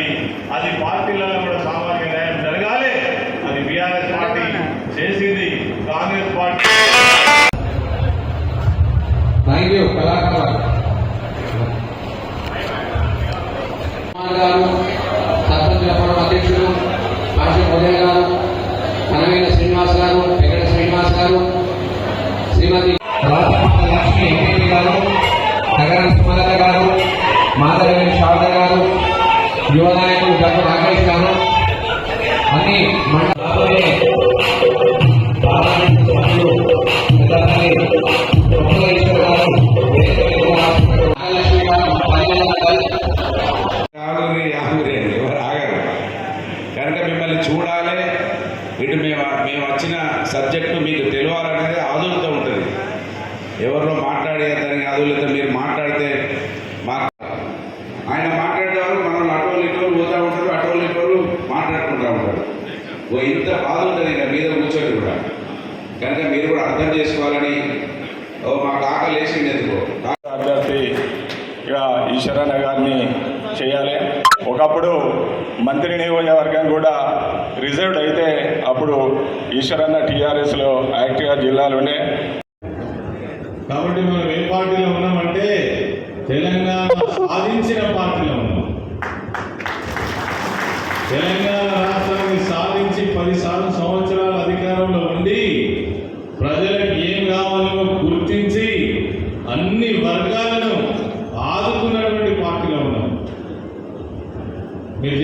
కానీ అది పార్టీలలో కూడా సామాజిక న్యాయం జరగాలి. అది బీఆర్ఎస్ పార్టీ చేసింది. కాంగ్రెస్ పార్టీ. థ్యాంక్ యూ కళాకారు యువ నాయకులు డాక్టర్ రాకేష్ గారు అన్ని అని ఎవరు ఆగరు. కనుక మిమ్మల్ని చూడాలి. ఇటు మేము మేము వచ్చిన సబ్జెక్టు మీకు తెలియాలనేది ఆదులతో ఉంటుంది. ఎవరిలో మాట్లాడేదానికి ఆదులతో మీరు మాట్లాడితే మా కనుక మీరు కూడా అర్థం చేసుకోవాలని ఓ మాకు ఆకలి వేసింది ఎందుకో అభ్యర్థి ఇక ఈశ్వరన్న గారిని చేయాలి. ఒకప్పుడు మంత్రి నియోజకవర్గం కూడా రిజర్వ్డ్ అయితే అప్పుడు ఈశ్వరన్న టీఆర్ఎస్లో యాక్టివ్గా జిల్లాలోనే కాబట్టి మనం ఏ పార్టీలో ఉన్నామంటే తెలంగాణ సాధించిన పార్టీలో ఉన్నాం. తెలంగాణ మీరు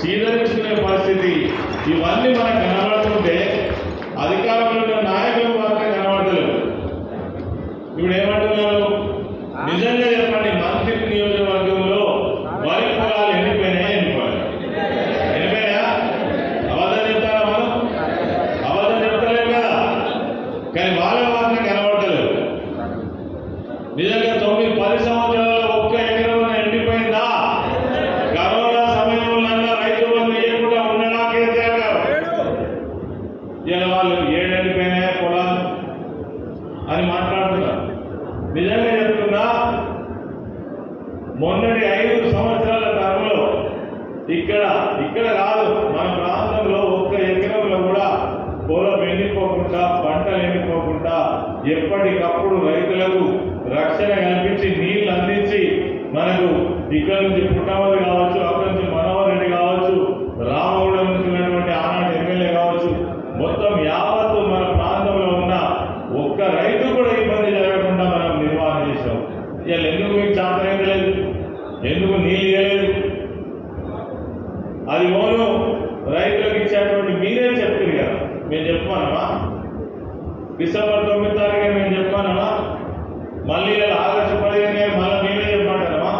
చీదరించుకునే పరిస్థితి. ఇవన్నీ మనకు కనబడుతుంటే అధికారంలో ఉన్న నాయకులు మాత్రం కనబడతలేవు ఇప్పుడు ఏమంటున్నారు? నిజంగా చెప్పండి మంత్రి నియోజకవర్గంలో వరి పొలాలు ఎండిపోయినాయి ఎండిపోయాయి ఎండిపోయా అబద్ధం చెప్తారా మనం? అబద్ధం చెప్తలేరు కదా. కానీ వాళ్ళ మాత్రం కనబడతలేవు నిజంగా అని మాట్లాడుతున్నారు. నిజంగా చెప్తున్నా మొన్నటి ఐదు సంవత్సరాల టర్మ్లో ఇక్కడ ఇక్కడ కాదు మన ప్రాంతంలో ఒక్క ఎకరంలో కూడా పొలం ఎండిపోకుండా పంటలు ఎండిపోకుండా ఎప్పటికప్పుడు రైతులకు రక్షణ కల్పించి నీళ్ళు అందించి మనకు ఇక్కడ నుంచి పుట్టవది కావచ్చు అక్కడి నుంచి మనవ రెడ్డి కావచ్చు రామగూడెం నుంచి ఉన్నటువంటి ఆనాటి ఎమ్మెల్యే కావచ్చు మొత్తం యావత్తు మన ప్రాంతంలో ఉన్న ఒక్క రైతు కూడా ఇబ్బంది జరగకుండా మనం నిర్వహణ చేసాం ఇవాళ ఎందుకు మీకు చాతనైతే లేదు ఎందుకు నీళ్ళు ఇవ్వలేదు అది ఓను రైతులకు ఇచ్చేటువంటి మీరే చెప్తుంది కదా. మేము చెప్పమనమా డిసెంబర్ తొమ్మిది తారీఖు మేము చెప్పమనమా మళ్ళీ ఇలా ఆగస్టు పదిహేనే మళ్ళీ మేమే చెప్పమంటారమా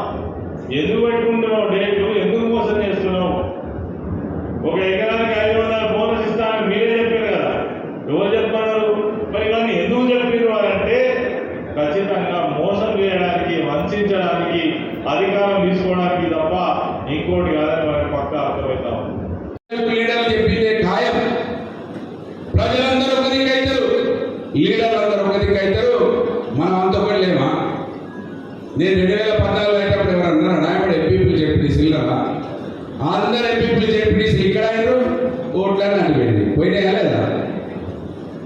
ఎందుకు పెట్టుకుంటున్నావు డేట్లు ఎందుకు మోసం చేస్తున్నావు? ఒక ఎకరానికి ఐదు వందల బోనస్ ఇస్తానని మీరే చెప్పారు కదా ఎవరు చెప్పన్నారు మరి ఇవన్నీ ఎందుకు చెప్పారు అని అంటే ఖచ్చితంగా మోసం చేయడానికి వంచడానికి అధికారం తీసుకోవడానికి తప్ప ఇంకోటి కాదని మనకి పక్క అర్థమవుతాం లీడర్లు చెప్పిందే ఖాయం ప్రజలందరూ ఒక దిక్కు అవుతారు లీడర్లు అందరూ ఒక దిక్కు అవుతారు. మనం అంత పడలేమా నేను రెండు వేల పద్నాలుగు అయినప్పుడు ఎవరు అన్నారు నాయకుడు ఎంపీపీలు చెప్పి సిల్లరా అందరు ఎంపీపీలు చెప్పి ఇక్కడ అయినారు ఓట్లని అనిపోయింది పోయినాయా లేదా?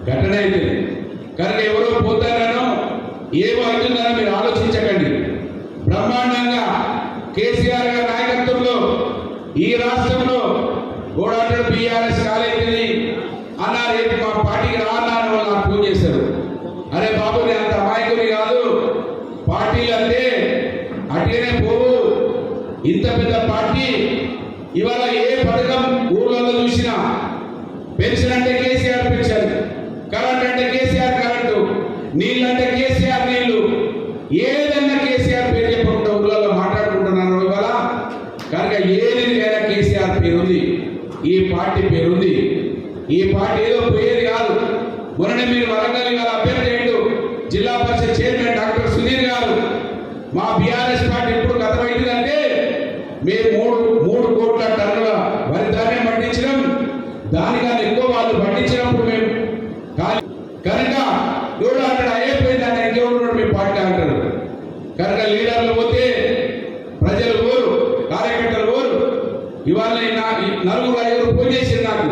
ఘటన అయితే. కనుక ఎవరో పోతారనో ఏమో అవుతుందనో మీరు ఆలోచించకండి. బ్రహ్మాండంగా కేసీఆర్ గారి నాయకత్వంలో ఈ రాష్ట్రంలో ఓడాటర్ బీఆర్ఎస్ కాలేజీని అన్న రేపు మా పార్టీకి రావాలని వాళ్ళు నాకు ఫోన్ చేశారు. అరే బాబు నేను అంత అమాయకుని కాదు. పార్టీలు అంటే అట్లనే పోవు. ఇంత పెద్ద పార్టీ ఇవాళ ఏ పథకం ఊర్లలో చూసినా పెన్షన్ అంటే కేసీఆర్ పెన్షన్ కరెంట్ అంటే కేసీఆర్ కరెంటు నీళ్ళు అంటే కేసీఆర్ నీళ్ళు ఏదన్నా కేసీఆర్ పేరు చెప్పకుండా ఊర్లలో మాట్లాడుకుంటున్నాను ఇవాళ? కనుక ఏది కేసీఆర్ పేరుంది ఈ పార్టీ పేరుంది. ఈ ఏదో పోయేది కాదు. మొన్ననే మీరు వరంగల్ గారు అభ్యర్థి జిల్లా పరిషత్ చైర్మన్ డాక్టర్ సుధీర్ గారు. మా బీఆర్ఎస్ పార్టీ ఇప్పుడు గతమైందంటే మేము మూడు మూడు కోట్ల టన్నుల వరి ధాన్యం పండించడం దానికన్నా ఎక్కువ వాళ్ళు పండించినప్పుడు మేము కా- కనుక ఎవడు అక్కడ అయిపోయింది అని ఇంకెవరు మీ పార్టీ అంటారు? కనుక లీడర్లు పోతే ప్రజలు ఓరు కార్యకర్తలు ఓరు ఇవాళ నలుగురు ఐదుగురు పూజ చేసింది నాకు.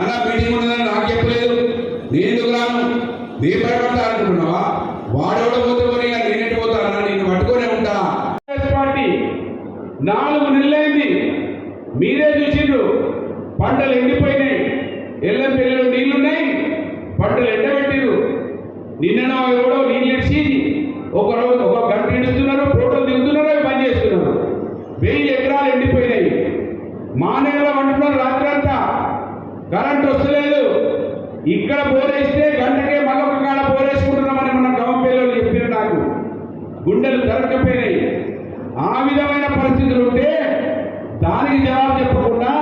అలా మీటింగ్ ఉన్నదని నాకు చెప్పలేదు. నేను ఎందుకు రాను? నీ భయపడతా అనుకుంటున్నావా? వాడెవడ పోతే పోనీ నేనెట్టు పోతానా నేను పట్టుకునే ఉంటా. పార్టీ నాలుగు నెలలైంది. మీరే చూసిండ్రు. పంటలు ఎండిపోయినాయి. ఎల్లం పెళ్ళిలో నీళ్ళున్నాయి. పంటలు ఎండబెట్టిరు నిన్న ఎవడో నీళ్ళు ఇడిచి ఒక ఒక గంట ఇడుస్తున్నారు ఫోటోలు దిగుతున్నారు అవి పని చేస్తున్నారు. వెయ్యి ఎకరాలు ఎండిపోయినాయి. మానేలో వండుతున్నారు రాత్రంతా. కరెంట్ వస్తలేదు. ఇక్కడ బోరేస్తే గంటకే మరొక కాడ పోరేసుకుంటున్నామని మన గవంపేలో చెప్పిన నాకు. గుండెలు దొరకపోయినాయి ఆ విధమైన పరిస్థితులు ఉంటే దానికి జవాబు చెప్పకుండా